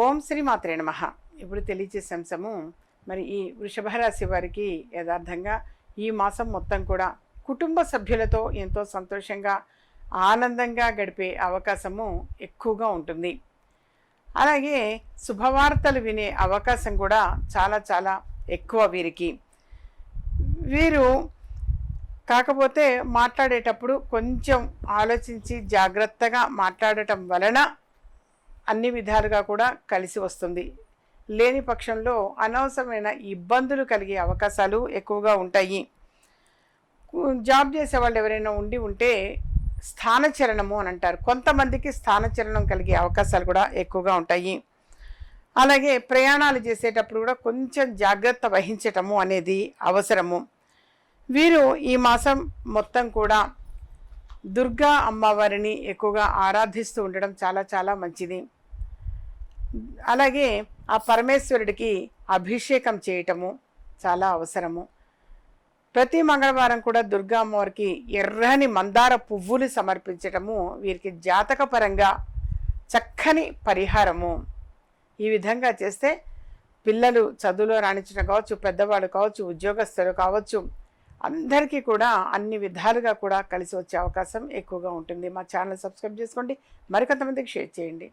ఓం శ్రీ మాత్రే నమ. ఇప్పుడు తెలియచేసే అంశము మరి ఈ వృషభ రాశి వారికి యథార్థంగా ఈ మాసం మొత్తం కూడా కుటుంబ సభ్యులతో ఎంతో సంతోషంగా ఆనందంగా గడిపే అవకాశము ఎక్కువగా ఉంటుంది. అలాగే శుభవార్తలు వినే అవకాశం కూడా చాలా చాలా ఎక్కువ వీరికి. వీరు కాకపోతే మాట్లాడేటప్పుడు కొంచెం ఆలోచించి జాగ్రత్తగా మాట్లాడటం వలన అన్ని విధాలుగా కూడా కలిసి వస్తుంది. లేని పక్షంలో అనవసరమైన ఇబ్బందులు కలిగే అవకాశాలు ఎక్కువగా ఉంటాయి. జాబ్ చేసే వాళ్ళు ఎవరైనా ఉండి ఉంటే స్థానచరణము అని అంటారు. కొంతమందికి స్థానచరణం కలిగే అవకాశాలు కూడా ఎక్కువగా ఉంటాయి. అలాగే ప్రయాణాలు చేసేటప్పుడు కూడా కొంచెం జాగ్రత్త వహించటము అనేది అవసరము. వీరు ఈ మాసం మొత్తం కూడా దుర్గా అమ్మవారిని ఎక్కువగా ఆరాధిస్తూ ఉండడం చాలా చాలా మంచిది. అలాగే ఆ పరమేశ్వరుడికి అభిషేకం చేయటము చాలా అవసరము. ప్రతి మంగళవారం కూడా దుర్గా అమ్మవారికి ఎర్రని మందార పువ్వులు సమర్పించటము వీరికి జాతకపరంగా చక్కని పరిహారము. ఈ విధంగా చేస్తే పిల్లలు చదువులో రాణించడం కావచ్చు పెద్దవాళ్ళు కావచ్చు ఉద్యోగస్తులు కావచ్చు అందరికీ కూడా అన్ని విధాలుగా కూడా కలిసి వచ్చే అవకాశం ఎక్కువగా ఉంటుంది. మా ఛానల్ సబ్స్క్రైబ్ చేసుకోండి. మరికొంతమందికి షేర్ చేయండి.